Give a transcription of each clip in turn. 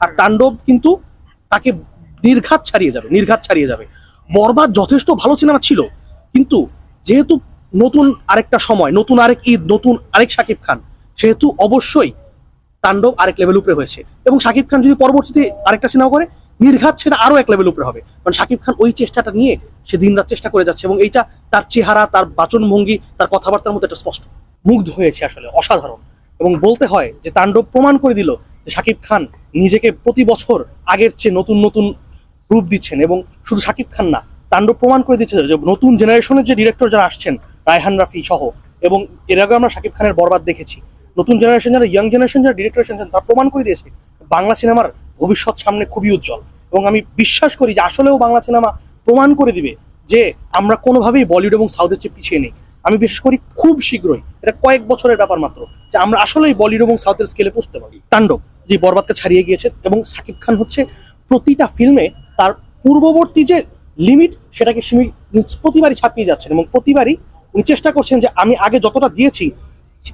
আর তাণ্ডব কিন্তু তাকে নির্ঘাত ছাড়িয়ে যাবে, নির্ঘাত ছাড়িয়ে যাবে। বরবাদ যথেষ্ট ভালো সিনেমা ছিল, কিন্তু যেহেতু নতুন আরেকটা সময়, নতুন আরেক ঈদ, নতুন আরেক শাকিব খান, সেহেতু অবশ্যই তাণ্ডব আরেক লেভেল উপরে হয়েছে। এবং শাকিব খান যদি পরবর্তীতে আরেকটা সিনেমা করে, নির্ঘাত সেটা আরও এক লেভেল উপরে হবে। কারণ শাকিব খান ওই চেষ্টাটা নিয়ে সে দিনরাত চেষ্টা করে যাচ্ছে এবং এইটা তার চেহারা, তার বাচনভঙ্গি, তার কথাবার্তার মধ্যে একটা স্পষ্ট মুগ্ধ হয়েছে আসলে, অসাধারণ। এবং বলতে হয় যে তাণ্ডব প্রমাণ করে দিল যে শাকিব খান নিজেকে প্রতি বছর আগের চেয়ে নতুন নতুন রূপ দিচ্ছেন এবং শুধু শাকিব খান না, তাণ্ডব প্রমাণ করে দিচ্ছে যে নতুন জেনারেশনের যে ডিরেক্টর যারা আসছেন, রায়হান রাফি সহ, এবং এর আগে আমরা শাকিব খানের বরবাদ দেখেছি। নতুন জেনারেশন যারা ইয়াং জেনারেশন যারা ডিরেক্টর এসেছেন, তারা প্রমাণ করে দিয়েছে বাংলা সিনেমার ভবিষ্যৎ সামনে খুবই উজ্জ্বল। এবং আমি বিশ্বাস করি যে আসলেও বাংলা সিনেমা প্রমাণ করে দিবে যে আমরা কোনোভাবেই বলিউড এবং সাউথের চেয়ে পিছিয়ে নেই। আমি বিশ্বাস করি খুব শীঘ্রই, এটা কয়েক বছরের ব্যাপার মাত্র, যে আমরা আসলেই বলিউড এবং সাউথের স্কেলে পুষতে পারি। তাণ্ডব, যে বরবাদকে ছাড়িয়ে গিয়েছে এবং শাকিব খান হচ্ছে প্রতিটা ফিল্মে তার পূর্ববর্তী যে লিমিট সেটাকে প্রতিবারই ছাপিয়ে যাচ্ছেন এবং প্রতিবারই উনি চেষ্টা করছেন যে আমি আগে যতটা দিয়েছি,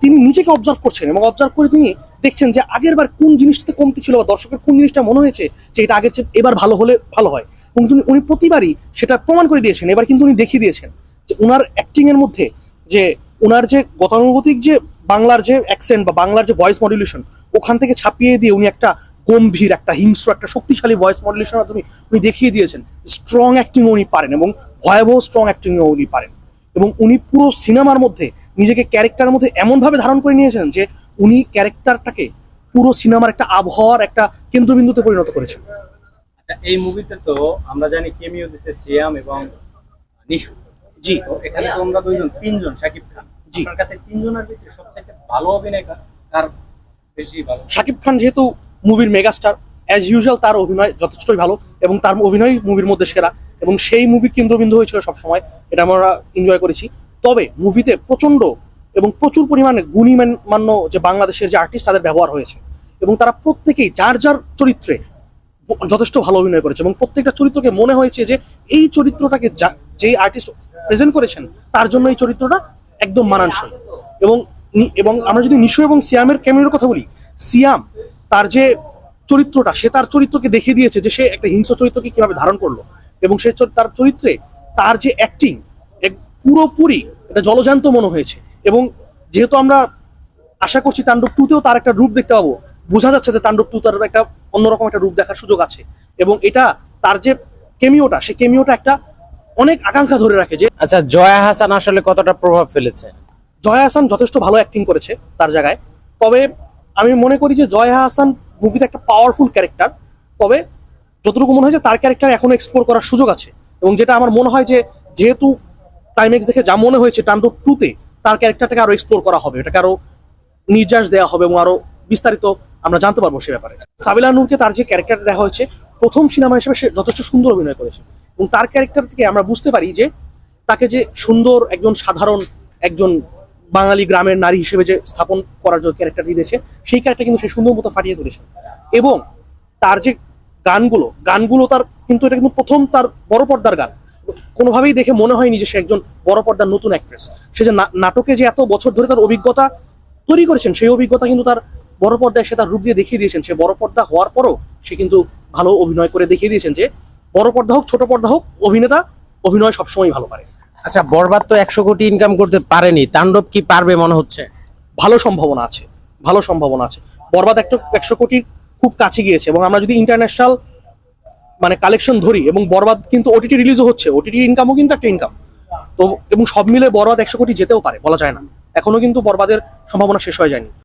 তিনি নিজেকে অবজার্ভ করছেন এবং অবজার্ভ করে তিনি দেখছেন যে আগের বার কোন জিনিসটাতে কমতি ছিল বা দর্শকের কোন জিনিসটা মনে হয়েছে যে এটা আগের চেয়ে এবার ভালো হলে ভালো হয়। এবং উনি প্রতিবারই সেটা প্রমাণ করে দিয়েছেন, এবার কিন্তু উনি দেখিয়ে দিয়েছেন। যে ওনার অ্যাক্টিং এর মধ্যে যে ওনার যে গতানুগতিক যে বাংলার যে অ্যাকসেন্ট বা বাংলার যে ভয়েস মডুলেশন ওখান থেকে ছাপিয়ে দিয়ে উনি একটা গম্ভীর একটা হিংস্র একটা শক্তিশালী ভয়েস মডুলেশন মাধ্যমে উনি দেখিয়ে দিয়েছেন স্ট্রং অ্যাক্টিং উনি পারেন এবং ভয়াবহ স্ট্রং অ্যাক্টিংও উনি পারেন। এবং উনি পুরো সিনেমার মধ্যে নিজেকে ক্যারেক্টারের মধ্যে এমনভাবে ধারণ করে নিয়েছেন যে উনি ক্যারেক্টারটাকে পুরো সিনেমার একটা আবহাওয়ার একটা কেন্দ্রবিন্দুতে পরিণত করেছেন। আচ্ছা, এই মুভিতে তো আমরা জানি কেমিও দিছে সিয়াম এবং নিশু। জি। এখানে তো আমরা দুইজন তিনজন শাকিব খান। জি। আপনার কাছে তিনজনের ভিতরে সবথেকে ভালো কার বেশি ভালো? শাকিব খান যেহেতু মুভির মেগাস্টার অ্যাজ ইউজুয়াল তার অভিনয় যথেষ্টই ভালো এবং তার অভিনয় মুভির মধ্যে সেরা এবং সেই মুভি কেন্দ্রবিন্দু হয়েছিল সবসময় এটা আমরা এনজয় করেছি। তবে মুভিতে প্রচণ্ড এবং প্রচুর পরিমাণে গুণীমান্য যে বাংলাদেশের যে আর্টিস্ট তাদের ব্যবহার হয়েছে এবং তারা প্রত্যেকেই যার যার চরিত্রে যথেষ্ট ভালো অভিনয় করেছে এবং প্রত্যেকটা চরিত্রকে মনে হয়েছে যে এই চরিত্রটাকে যা- যেই আর্টিস্ট প্রেজেন্ট করেছেন, তার জন্য এই চরিত্রটা একদম মানানসই। এবং এবং আমরা যদি নিশু এবং সিয়ামের ক্যামিওর কথা বলি, সিয়াম তার যে চরিত্রটা, সে তার চরিত্রকে দেখিয়ে দিয়েছে যে সে একটা হিংস্র চরিত্রকে কীভাবে ধারণ করল। এবং সে তার চরিত্রে তার যে অ্যাক্টিং পুরোপুরি এটা জলজান্ত মনে হয়েছে। এবং যেহেতু আমরা আশা করছি তাণ্ডব টুতেও তার একটা রূপ দেখতে পাবো, বোঝা যাচ্ছে যে তাণ্ডব টু তার একটা অন্যরকম একটা রূপ দেখার সুযোগ আছে। এবং এটা তার যে কেমিওটা সে কেমিওটা একটা অনেক আকাঙ্ক্ষা ধরে রাখে যে আচ্ছা জয়া হাসান আসলে কতটা প্রভাব ফেলেছে? জয়া হাসান যথেষ্ট ভালো অ্যাক্টিং করেছে তার জায়গায়। তবে আমি মনে করি যে জয়া হাসান মুভিতে একটা পাওয়ারফুল ক্যারেক্টার তবে যতটুকু মনে হয় যে তার ক্যারেক্টার এখনও এক্সপ্লোর করার সুযোগ আছে। এবং যেটা আমার মনে হয় যে যেহেতু টাইমেক্স দেখে যা মনে হয়েছে টান্ডব টুতে তার ক্যারেক্টারটাকে আরও এক্সপ্লোর করা হবে। এটাকে আরও নির্যাস দেওয়া হবে এবং আরও বিস্তারিত আমরা জানতে পারব সে ব্যাপারে। সাবিলা নূরকে তার যে ক্যারেক্টার দেখা হয়েছে প্রথম সিনেমা হিসেবে সে যথেষ্ট সুন্দর অভিনয় করেছে। এবং তার ক্যারেক্টার থেকে আমরা বুঝতে পারি যে তাকে যে সুন্দর একজন সাধারণ একজন বাঙালি গ্রামের নারী হিসেবে যে স্থাপন করার যে ক্যারেক্টারটি দিয়েছে, সেই ক্যারেক্টার কিন্তু সে সুন্দর মতো ফাটিয়ে তুলেছে। এবং তার যে গানগুলো গানগুলো তার কিন্তু এটা কিন্তু প্রথম তার বড় পর্দার গান। কোনোভাবেই দেখে মনে হয়নি যে সে একজন বড় পর্দার নতুন অ্যাক্ট্রেস সে যে নাটকে যে এত বছর ধরে তার অভিজ্ঞতা তৈরি করেছেন, সেই অভিজ্ঞতা কিন্তু তার বড় পর্দায় সে তার রূপ দিয়ে দেখিয়ে দিয়েছেন। সে বড় পর্দা হওয়ার পরও সে কিন্তু ভালো অভিনয় করে দেখিয়ে দিয়েছেন যে বড় পর্দা হোক ছোট পর্দা হোক অভিনেতা অভিনয় সবসময় ভালো পারে। আচ্ছা বরবাদ তো একশো কোটি ইনকাম করতে পারেনি। তাণ্ডব কি পারবে মনে হচ্ছে? ভালো সম্ভাবনা আছে ভালো সম্ভাবনা আছে। বরবাদ একটা একশো কোটির খুব কাছে গিয়েছে এবং আমরা যদি ইন্টারন্যাশনাল মানে কালেকশন ধরি এবং বরবাদ কিন্তু ওটিটি রিলিজও হচ্ছে ওটিটির ইনকামও কিন্তু একটা ইনকাম তো এবং সব মিলে বরবাদ একশো কোটি যেতেও পারে বলা যায় না। এখনও কিন্তু বরবাদের সম্ভাবনা শেষ হয়ে যায়নি।